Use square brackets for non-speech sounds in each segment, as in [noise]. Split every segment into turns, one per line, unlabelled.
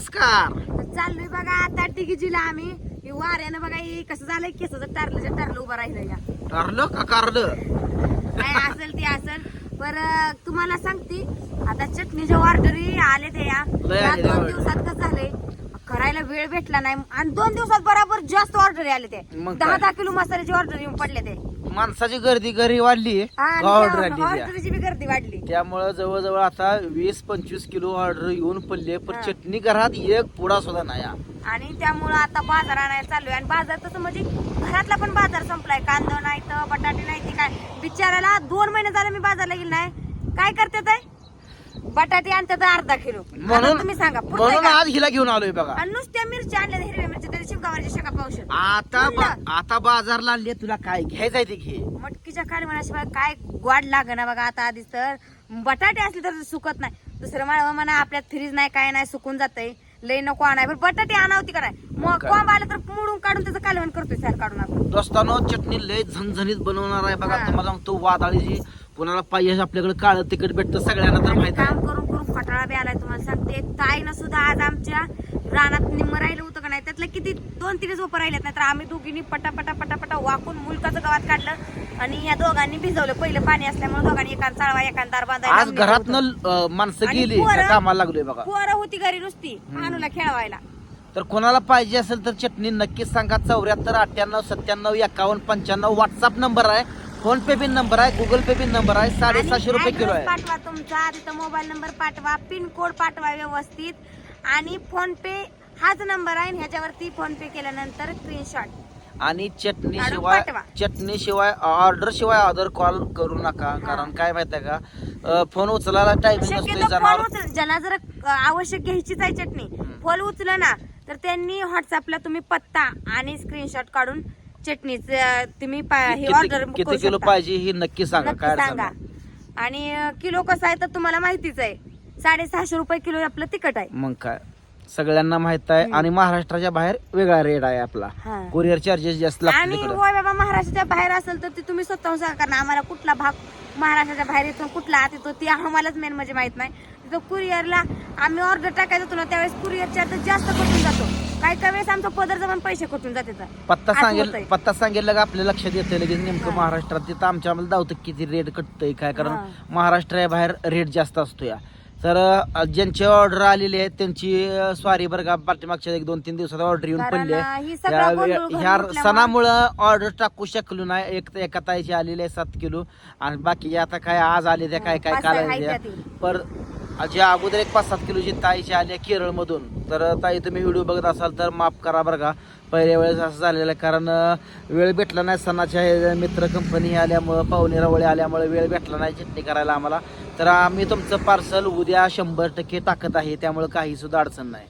नमस्कार.
चाललोय बघा आता डिगीजीला आम्ही. हे वाऱ्यानं बघा हे कसं झालंय? केसाचं टारलं टारलं उभं राहिलं या.
ठरलं का कारलं?
काय असेल ते असेल. पर तुम्हाला सांगते आता चटणीच्या ऑर्डरी आले ते या.
लय
या
आले,
दोन
लय.
दिवसात कसं झालंय? करायला वेळ भेटला नाही. आणि दोन दिवसात बरोबर जास्त ऑर्डर आले ते
मग
दहा
काय?
दहा किलो मसाल्याची ऑर्डर येऊन पडले ते
माणसाची गर्दी घरी वाढली. ऑर्डर आली त्या.
ऑर्डरची बी गर्दी वाढली.
त्यामुळं जवळजवळ आता वीस पंचवीस किलो ऑर्डर येऊन पडले पण. चटणी घरात एक पुडा सुद्धा नाही हा.
आणि त्यामुळं आता बाजार आणायला चालू आहे. आणि बाजार तसं म्हणजे घरातला पण बाजार संपलाय. कांदा नाही तर बटाटे नाही ते काय. बिचाराला दोन महिने झाले मी बाजारला गेली नाही. काय करते ते बटाटे आणतात अर्धा किलो. आता
म्हणून
तुम्ही सांगा पुरतंय
म्हणून
का?
आज हिला घेऊन आलोय बघा.
आणि नुसत्या मिरच्या आणल्या हिरव्या मिरच्या तरी शिवगावाच्या शेका पावशे
आता बा-
म्हणलं.
आता बाजारला आणले तुला काय घ्यायचंय ते घे.
मटकीच्या खाली म्हणाशिवाय काय गोड ना बघा आता आधीच तर. बटाटे असले तर सुकत नाही. दुसरं माळव म्हणा आपल्यात फ्रीज नाही काय नाही सुकून जातंय. लय नको आणाय. पण बटाटे आणावती का नाही? मग
काय?
कोंब आलं तर मोडून काढून त्याचं कालवण करतोय सॅर काढून आपण.
दोस्तानो चटणी लय झणझणीत बनवणार आहे बघा.
हा.
तुम्हाला सांगतो वादळीची कोणाला पाहिजे आपल्याकडे काळं तिखट भेटतं सगळ्यांना तर
आणि
माहीत आहे.
काम करून करून फटाळा बी आलाय तुम्हाला. सांगते ताईनं सुद्धा आज आमच्या रानात निम्म राहिलं होतं का नाही? त्यातलं किती दोन तीनच झोपं राहिल्यात नाही तर आम्ही दोघींनी पटा पटा पटा पटा वाकून मुलकाचं गावात काढलं आणि या दोघांनी भिजवलं. पहिलं पाणी असल्यामुळे दोघांनी एकान चाळवा एकान दार बांधायला
आज
लावून
घरात
दिलं होतं.
माणसं
आणि
गेली
पोरं-
त्या कामाला लागलोय बघा.
पोरं होती घरी नुसती अनुला खेळवायला.
तर कोणाला पाहिजे असेल तर चटणी नक्कीच सांगा. चौऱ्याहत्तर अठ्ठ्याण्णव सत्त्याण्णव एकावन्न पंच्याण्णव व्हॉट्सअप नंबर आहे. फोन पे बिन नंबर आहे गुगल पे बिन नंबर आहे. साडेसहाशे
आणि
रुपये किलो
address
आहे.
पाठवा तुमचा. तिथं मोबाईल नंबर पाठवा पिन कोड पाठवा व्यवस्थित. आणि फोन पे हाच नंबर आहे ह्याच्यावरती फोन पे केल्यानंतर स्क्रीनशॉट
आणि चटणी
काढून
शिवाय
पाठवा.
चटणी शिवाय ऑर्डर शिवाय अदर कॉल करू नका कारण काय माहिती आहे का? अं, फोन उचलायला टायमिंग
शक्यतो
नसतोय
फोन
जनावर
उचल ज्यांना जर अ, आवश्यक घ्यायचीच आहे चटणी फोन उचलं ना तर त्यांनी व्हॉट्सअपला तुम्ही पत्ता आणि स्क्रीनशॉट काढून चटणीच तुम्ही पा- हे ऑर्डर
किती किती किलो पाहिजे ही नक्की सांगा
नक्की
काय अडचण
सांगा.
नाही.
आणि अ, किलो कसं आहे तर तुम्हाला माहितीच आहे. साडेसहाशे रुपये किलो आपलं तिखट आहे.
मग काय? सगळ्यांना माहीत आहे आणि महाराष्ट्राच्या बाहेर वेगळा रेट आहे आपला.
हा.
कुरिअर चार्जेस जास्त
आणि होय बाबा महाराष्ट्राच्या बाहेर असेल तर ते तुम्ही स्वतःहून सांगा कारण आम्हाला कुठला भाग महाराष्ट्राच्या बाहेर येतो कुठला आत येतो ते आम्हालाच मेन म्हणजे माहीत नाही. तिथं कुरिअरला आम्ही ऑर्डर टाकायचं होतो ना त्यावेळेस कुरिअर चार्ज जास्त कटून जातो. काही काही वेळेस आमचा पदर जमान पैसे कटून जाते तर.
पत्ता सांगेल. पत्ता सांगेल का आपल्या लक्षात येतं लगेच नेमकं महाराष्ट्रात तिथं आमच्या आम्हाला धावतं किती रेट कटतंय. काय? कारण
हा.
महाराष्ट्रा बाहेर रेट जास्त असतो या तर ज्यांची ऑर्डर आलेली आहे त्यांची स्वारी बरं का पाठीमागच्या एक दोन तीन दिवसात ऑर्डर येऊन पडली
ही
आहे. ह्या सणामुळं ऑर्डर टाकू शकलो नाही. एक एका ताईची आलेली आहे सात किलो. आणि बाकी आता काय आज आले त्या काय काय
पाच सहा
काल
ती.
पर जे अगोदर एक पाच सात किलोची ताईची आली आहे केरळमधून. तर ताई तुम्ही व्हिडिओ बघत असाल तर माफ करा बरं का. पहिल्या वेळेस असं झालेलं आहे कारण वेळ भेटला नाही सणाच्या. मित्र कंपनी आल्यामुळं पाहुणे रवळे आल्यामुळे वेळ भेटला नाही चटणी करायला आम्हाला. तर आम्ही तुमचं पार्सल उद्या शंभर टक्के टाकत आहे त्यामुळे काही सुद्धा अडचण नाही.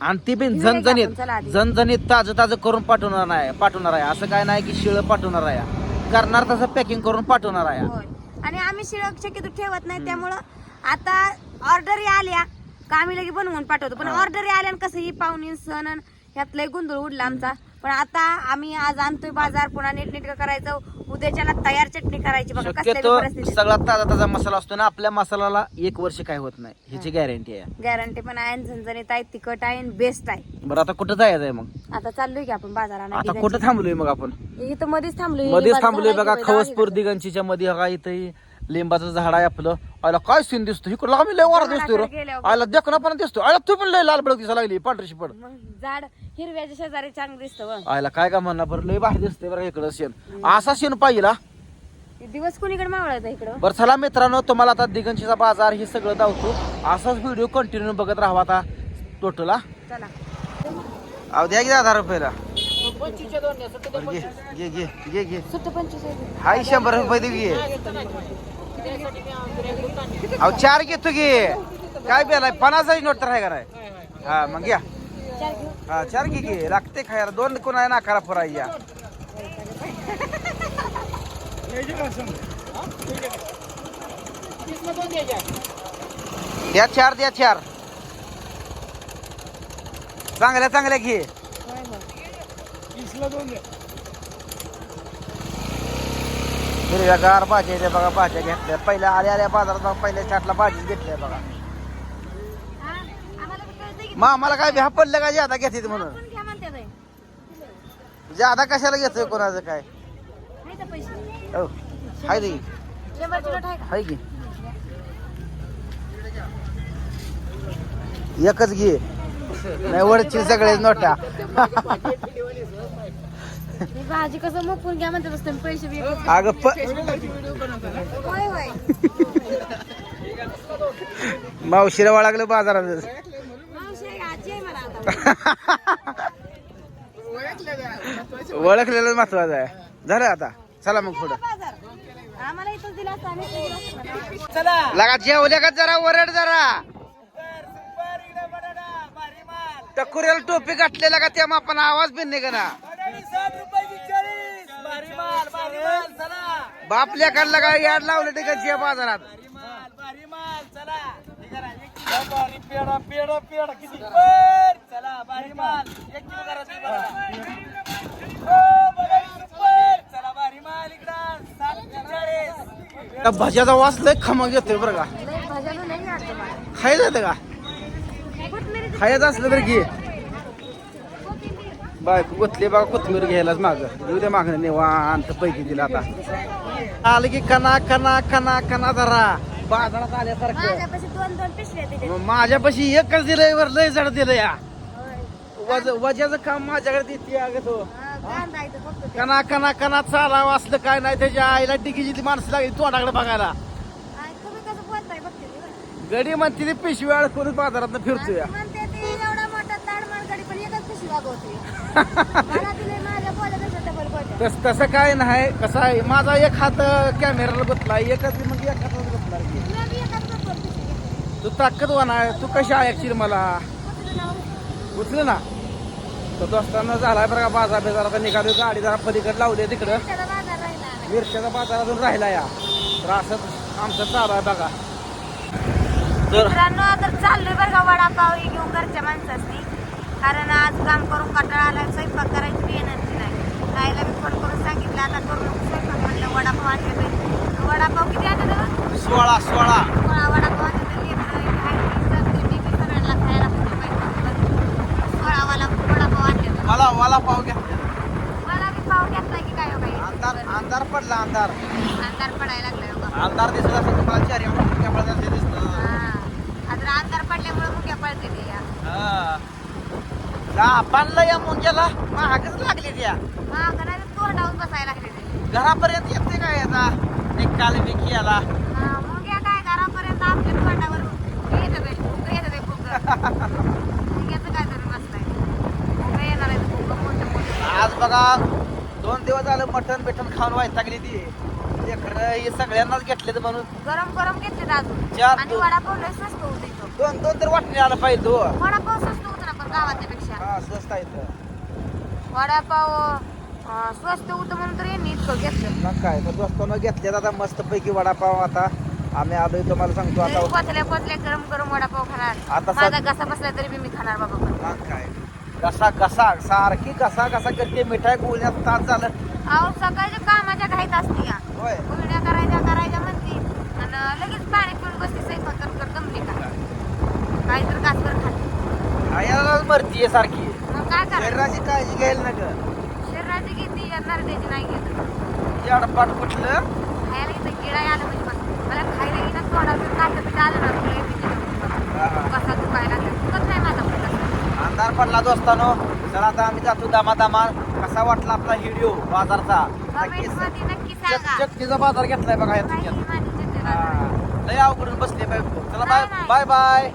आणि ती बिन?
चला
झणझणीत. झणझणीत ताजं ताजं करून पाठवणार नाही पाठवणार आहे. असं काय नाही की शिळं पाठवणार आहे. करणार तसं पॅकिंग करून पाठवणार आहे.
आणि आम्ही शिळक शक्यतो ठेवत नाही त्यामुळं आता ऑर्डर आल्या का आम्ही लगे बनवून पाठवतो. पण. ऑर्डर आल्या कसं ही पाहुणी सण अन ह्यात लय गोंधळ उडला आमचा. पण आता आम्ही आज आणतोय बाजार पुन्हा नीटनेटकं करायचं. उद्याच्याला तयार चटणी करायची बघा
शक्यतो सगळा ताजा ताजा मसाला असतो ना आपल्या मसाल्याला एक वर्ष काय होत नाही. ह्याची गॅरंटी आहे.
गॅरंटी पण आहे झणझणीत आहे तिखट आहे बेस्ट आहे.
बरं आता कुठं जायचं आहे मग?
आता चाललोय की आपण बाजारात
आता कुठं थांबलोय मग आपण?
इथं मध्येच थांबलोय
मध्येच थांबलोय बघा खवसपूर दिगंचीच्या मध्ये बघा इथं लिंबाचं झाड आहे आपलं. आयला काय सीन दिसतो इकडला आम्ही लय वारा.
गेल्यावर.
आयला देखना पण दिसतो आयला तू पण लय लाल बळक दिसा लागली पांढरी शिपड
मग झाड हिरव्याच्या शेजारी चांगलं दिसतं.
आयला काय का म्हणणार बरं लय भारी दिसतंय बरं इकडं शेण असा शेण पाहिजे हा.
दिवस कुणीकडे मावळायचा इकडं?
बरं चला मित्रांनो तुम्हाला आता दिगंचीचा बाजार हे सगळं दावतो असाच व्हिडिओ कंटिन्यू बघत राहा आता. टोटल
चला.
अहो द्या की दहा रुपयाला. बरं, घे. घे घे घे घे.
सुट्ट पंचवीस
हाय शंभर रुपये दे घे. अहो चार घेतो घे. काय पन्नासाची नोट तर आहे का नाही? हा मग घ्या.
चार घेऊ.
हा चार घे घे. लागते खायला. दोन कोण आहे ना खरा फुराई या. द्या चार द्या चार. चांगल्या चांगल्या घे. हिरव्यागार भाज्या आहेत बघा भाज्या घेतल्या. पहिल्या आल्या आल्या बाजारात बघा, पहिल्या चाटला भाजी घेतल्या बघा.
हा, आम्हाला
काय भ्या पडलं का ज्यादा घेते म्हणून. ज्यादा कशाला घेतोय कोणाचं काय?
नाही तर पैसे?
हो हाय रे. हाय की. एकच घे. नाही वरची सगळे नोटा.
भाजी कसं मोपून घ्या म्हणते बसते पैसे बी
अगं
होय होय.
मावशीला वळागलं बाजारात.
मावशी आहे, आजी आहे मला आता.
ओळखलेलं महत्वाचं आहे. झालं आता. चला मग पुढं.
बाजार आम्हाला इथंच दिला असता आम्ही इथं दिला असता.
लगा जेवल्या का जरा वरड जरा. टकुऱ्याला टोपी घातलेला का त्या मापानं आवाज बिन नाही ना बापल्या कडला का याड लावलं ते का बाजारात? भज्याचा वास लय खमक येतोय बरं का. खायला जातं का? खायचं असलं तर घे. बायको गुतली बघा कोथमीर घ्यायलाच माग. येऊ दे मागणं निवांत पैकी दिला आता. आलं की कना कना कना कना जरा. बाजारात आल्यासारखं.
माझ्यापाशी
एकच दिलंय वर लय जड दिलं या. वज वजाचं काम माझ्याकडे देते अगं तो. कना कना कना चालावं असलं काय नाही त्याच्या आईला डिकीची माणसं लागली तोंडाकडे बघायला. गडी म्हणते पिशवी अडकून बाजारात फिरतोय
आणि म्हणते ते एवढा मोठा ताड मारगडी पण एकच पिशवी वागवते मला दिले माझ्या बोलायचं डबल बोलते [laughs]
तस तसं काय नाही कसं आहे माझा एक हात कॅमेराला बसला एकच मग एक बसला. तू ताकदवान आहे तू कशी ऐकशील मला? उचल ना तो दोस्तांना झालाय बरं का बाजार बिजार आता निघालो गाडी जरा पलीकडे लावली तिकडं. मिरच्याचा बाजार अजून राहिला या. तर असं आमचं चालू आहे बघा. तर
तर चाललोय बरं का वडापाव हे घेऊन घरच्या माणसासनी. कारण आज काम करून कंटाळा आला स्वयंपाक करायची बी एनर्जी नाही. खायला मी फोन करून सांगितलं आता करू नको स्वयंपाक म्हणलं वडापाव आणले पाहिजे वडापाव किती आणले?
सोळा सोळा.
सोळा वडापाव आणले सगळ्यांना खायला वडापाव आणले.
मला पाव घ्या.
मला बी पाव घेतलाय की काय हो
अंधार पडला अंधार.
अंधार पडायला लागलाय हो
अंधार दिसत असेल तुम्हाला चारी कॅमेरा दिसतं.
आता अंधार पडल्यामुळे मुक्या पडते ते
आपणला या मुंग्याला. महागच लागली त्या.
बसायला लागले ते.
घरापर्यंत येते काय याचा एक काल मी केला
हा, मुंग्या काय घरापर्यंत आपल्या तोंडावर येतं. मुंग्याचं काय तरी बसलाय. फुगं येणार आहे, फुगं मोठं मोठं.
आज बघा दोन दिवस झालं मटण बिटन खाऊन वैतागली ती. लेकरं हे सगळ्यांनाच घेतले म्हणून.
गरम गरम घेतले अजून.
चार
आणि
दोन.
वडापाव लय स्वस्त होत इथं
दोन दोन तर वाटणे आलं पाहिजे तो.
वडापाव स्वस्त होत ना पण गावाच्या पेक्षा.
हा स्वस्त आहे इथं.
वडापाव अं, स्वस्त होतं म्हणून तर यांनी इतकं घेतलं.
मग काय तर दोस्तानं घेतले आता मस्त पैकी वडापाव आता. आम्ही आलोय तुम्हाला सांगतो
तरी
आता
पोचल्या पोचल्या गरम गरम वडापाव खाणार.
आता सग-
माझा घसा बसला तरी बी मी खाणार बाबा पण.
मग काय. घसा घसा सारखी घसा घसा करते. मिठाई बोलण्यात तास झालं.
अहो सकाळच्या कामाच्या घाईत असते या.
होय.
उलट्या करायच्या करायच्या म्हणते. आणि लगेच पाणी पिऊन बसते कर कर दमली का? काही तर कासकर खाते.
आयालाच मरतीये सारखी.
काय
शरीराची काळजी घ्यायला ना ग
शरीराची घेते नरड्याची नाही घेत.
याडपाट कुठलं?
खायला इथं किडा आलं म्हणजे बस मला खायला येणं तोंडातून काढलं पीठ आलं ना तुला
हा.
कसा दुखायला लागला. दुखत नाही माझा पण कसा.
अंधार पडला दोस्तानो. चला आता आम्ही जातो दामा दामा कसा वाटला आपला व्हिडिओ बाजारचा?
मध्ये नक्की सांगा.
चटणीचा बाजार घेतलाय बघा या
काही
तुमच्यात
माझी चिंता
हा. लय अवघडून बसले बाय चला बाय. Bye bye.